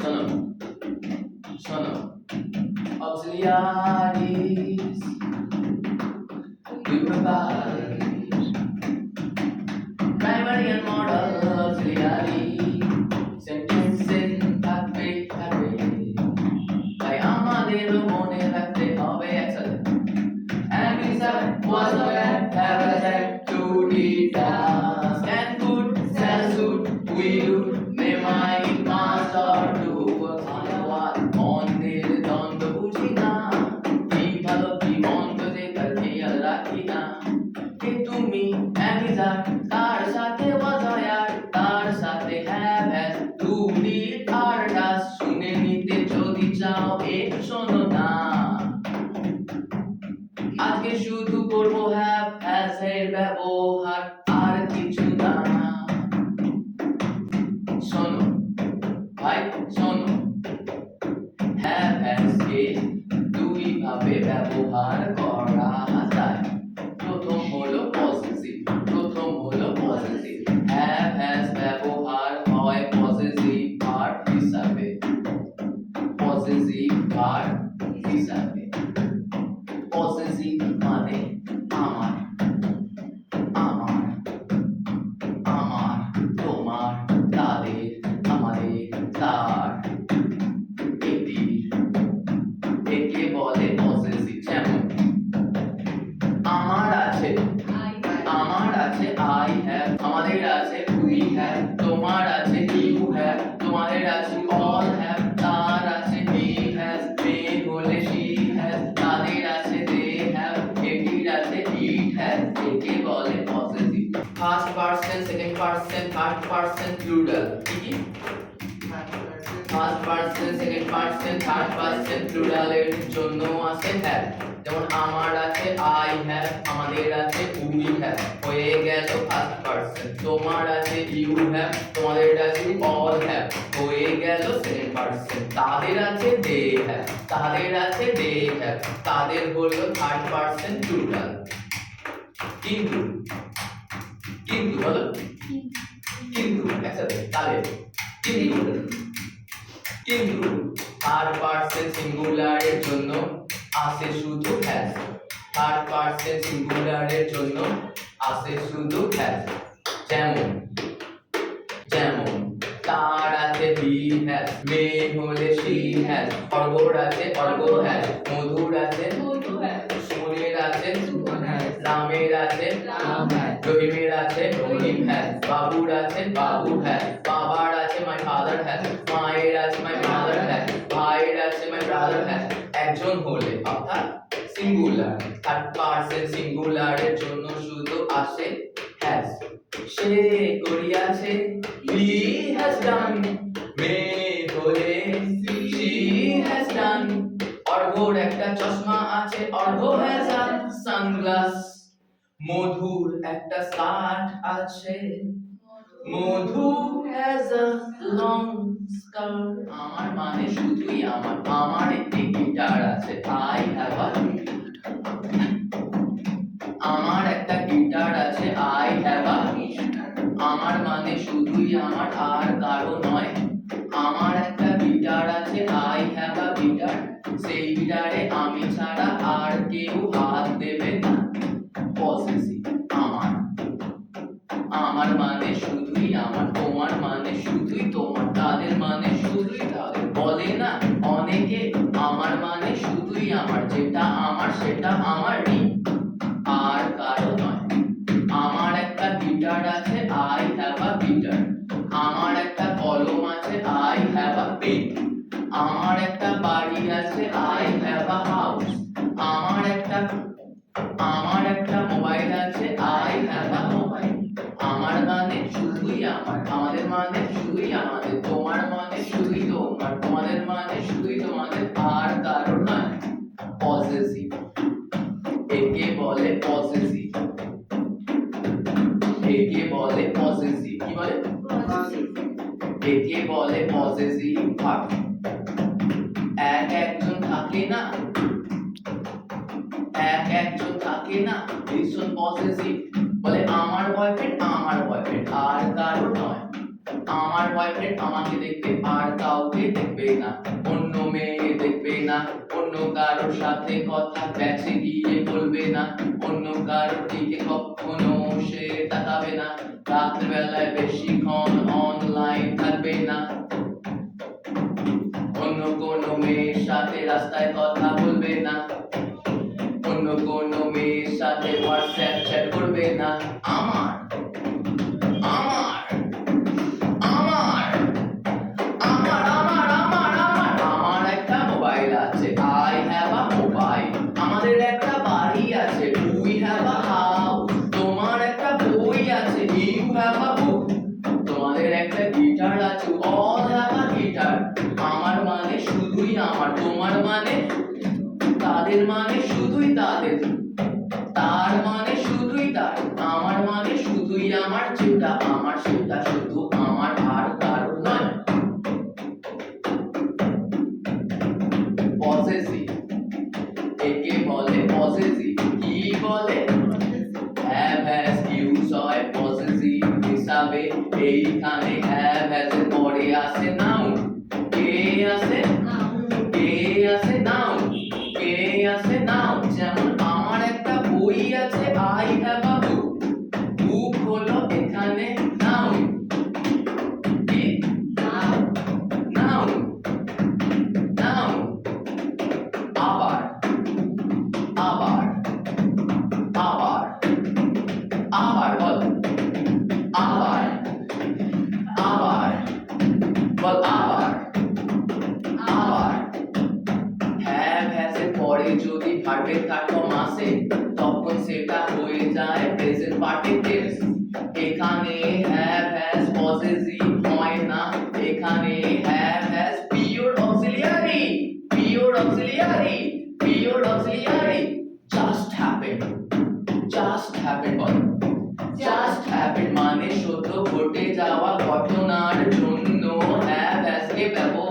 सनम सनम auxiliar চাও একটু শোনো না first person second person third person প্লুরালের জন্য আছে হ্যাভ যেমন আমার আছে আই হ্যাভ আমাদের আছে উই হ্যাভ হয়ে গেল ফার্স্ট পারসন তোমার আছে ইউ হ্যাভ তোমাদের আছে অল হ্যাভ হয়ে গেল সেকেন্ড পারসন তাদের আছে দে হ্যাভ তাদের আছে দে হ্যাভ তাদের হলো থার্ড পারসন প্লুরাল কিন্তু কিন্তু বলো। কিন্তু, একসাথে তাদের কিন্তু। শুধু হ্যাজ যেমন যেমন, তার আছে হি হ্যাজ মেয়ে হলে শি হ্যাজ অর্গর আছে অর্গ হ্যাজ মধুর আছে সোনের আছে রামের আছে রহিমের আছে রহিম হ্যাজ বাবুর আছে বাবু হ্যাজ বাবার আছে মাই ফাদার হ্যাজ মায়ের আছে মাই মাদার হ্যাজ ভাইয়ের আছে মাই ব্রাদার হ্যাজ একজন হলে সিঙ্গুলার থার্ড পারসন সিঙ্গুলারের জন্য শুধু আসে হ্যাজ সে করিয়াছে হি হ্যাজ ডান মেয়ে হলে শি হ্যাজ ডান অর্ঘর একটা চশমা আছে অর্ঘ হ্যাজ আ সানগ্লাস মধুর একটা স্কার্ট আছে Madhu has a long skirt আমার মানে শুধুই আমার আমার একটি গিটার আছে আই শুধুই আমার আর কারও নয় আমার একটা গিটার আছে আই হ্যাভ আ গিটার সেই গিটারে আমি ছাড়া আর কেউ হাত দেবে না। পসেসিভ আমার আমার মানে শুধুই আমার, তোমার মানে শুধুই তোমার তাদের। মানে শুধুই তাদের বলে না, অনেকে আমার মানে শুধুই আমার যেটা আমার, সেটা আমারই ভার্ব এক একজন থাকে না। এক একজন থাকে না। ভীষণ পজিটিভ বলে, আমার বয়ফ্রেন্ড আমার বয়ফ্রেন্ড আর কারও নয়। আমার বয়ফ্রেন্ড আমাকে দেখবে, আর কাউকে দেখবে না। অন্য মেয়ে দেখবে না। অন্য কারোর সাথে কথা ব্যাচে গিয়ে বলবে না। অন্য কারোর দিকে কখনো সে তাকাবে না। রাত্রেবেলায় বেশিক্ষণ অনলাইন আছে। আই হ্যাভ আ মোবাইল আমাদের একটা বাড়ি আছে। উই হ্যাভ আ হাউস তোমার একটা বই আছে। ইউ হ্যাভ আ বুক তোমাদের একটা গিটার আছে। অল হ্যাভ আ গিটার আমার মানে শুধুই আমার। তোমার মানে তাদের মানে শুধুই তাদের। তার মানে শুধুই তার। আমার মানে শুধুই আমার যেটা। আমার সেটা শুধু বল আবার আবার হ্যাভ হ্যাজ এর পরে যদি ভার্বের কার্যক্রম আসে, তখন সেটা হয়ে যায় প্রেজেন্ট পার্টিসিপেন্স এখানে হ্যাভ হ্যাজ পসেসিভ হয় না, এখানে have has pure auxiliary pure auxiliary pure auxiliary just happen just happen ball just মানে সদ্য ঘটে যাওয়া ঘটনার জন্য way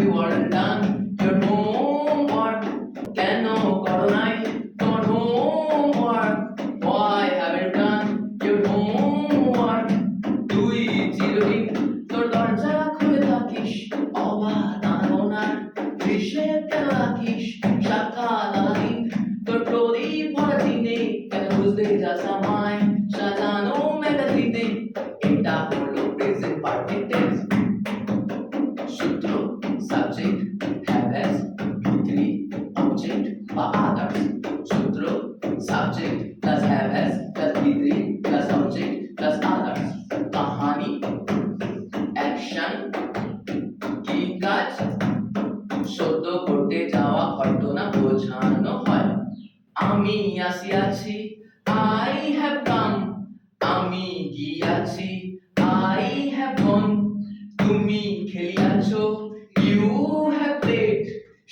you are done. আমি আসিয়াছি, আই হ্যাভ কাম আমি গিয়াছি, আই হ্যাভ গন তুমি খেলিয়াছো, ইউ হ্যাভ প্লেড।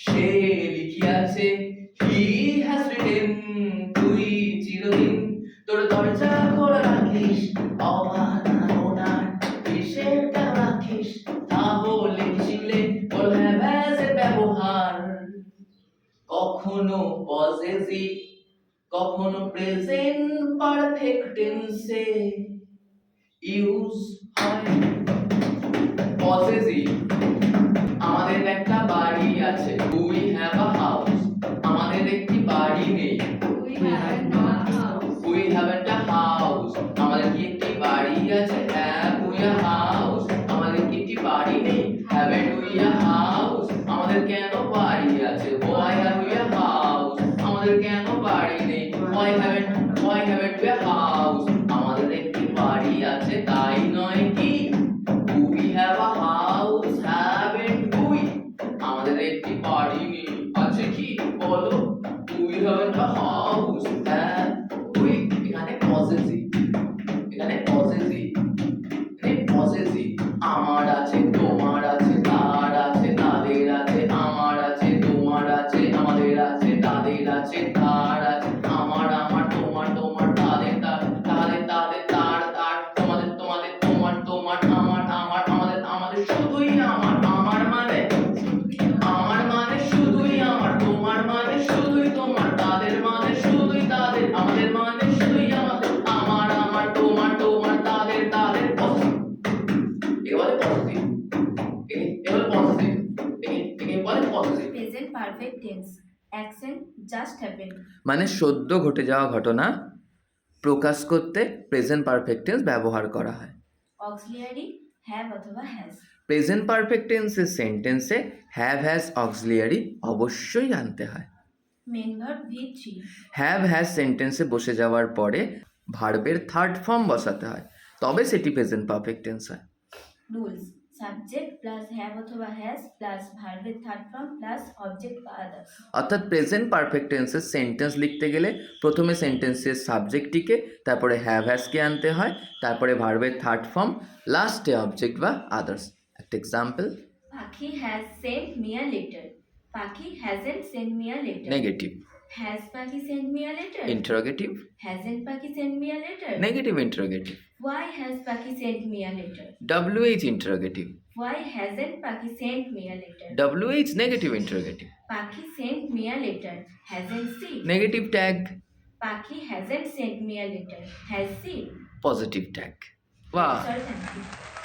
সে লিখিয়াছে, হি হ্যাজ রিটেন। তুই চিরদিন তোর দরজা খোলা রাখিস, অবাধা ওনার কিসের রাখিস? তাহলে শিখলে ওর ব্যবহার। কখনো পজেসিভ কখনো প্রেজেন্ট পারফেক্ট টেন্সে ইউজ হয়। পসেসিভ আমাদের একটা বাড়ি আছে উই পজিটিভ. মানে সদ্য ঘটে যাওয়া ঘটনা প্রকাশ করতে প্রেজেন্ট পারফেক্ট টেন্স ব্যবহার করা হয় Auxiliary have অথবা has. প্রেজেন্ট পারফেক্ট টেন্সের সেন্টেন্সে হ্যাভ হ্যাজ অক্সিলিয়ারি অবশ্যই আনতে হয় Main verb V3. Have has সেন্টেন্সে বসে যাওয়ার পরে ভার্বের থার্ড ফর্ম বসাতে হয় তবে সেটি প্রেজেন্ট পারফেক্ট টেন্স হয় Rules. Subject plus have অথবা has plus verb third form plus object বা others. অর্থাৎ প্রেজেন্ট পারফেক্ট টেন্সের সেন্টেন্স লিখতে গেলে প্রথমে সেন্টেন্সের সাবজেক্টটিকে তারপরে হ্যাভ হ্যাজকে আনতে হয় তারপরে ভার্বের থার্ড ফর্ম লাস্টে অবজেক্ট বা আদার্স একটা example Paki has sent me a letter. Paki hasn't sent me a letter. Negative Has Paki sent me a letter? Interrogative Hasn't Paki sent me a letter? Negative interrogative Why has Paki sent me a letter? H interrogative Why hasn't Paki sent me a letter? H negative interrogative Paki sent me a letter. Hasn't she? Negative tag Paki hasn't sent me a letter. Has she? Positive tag বাহ Sorry.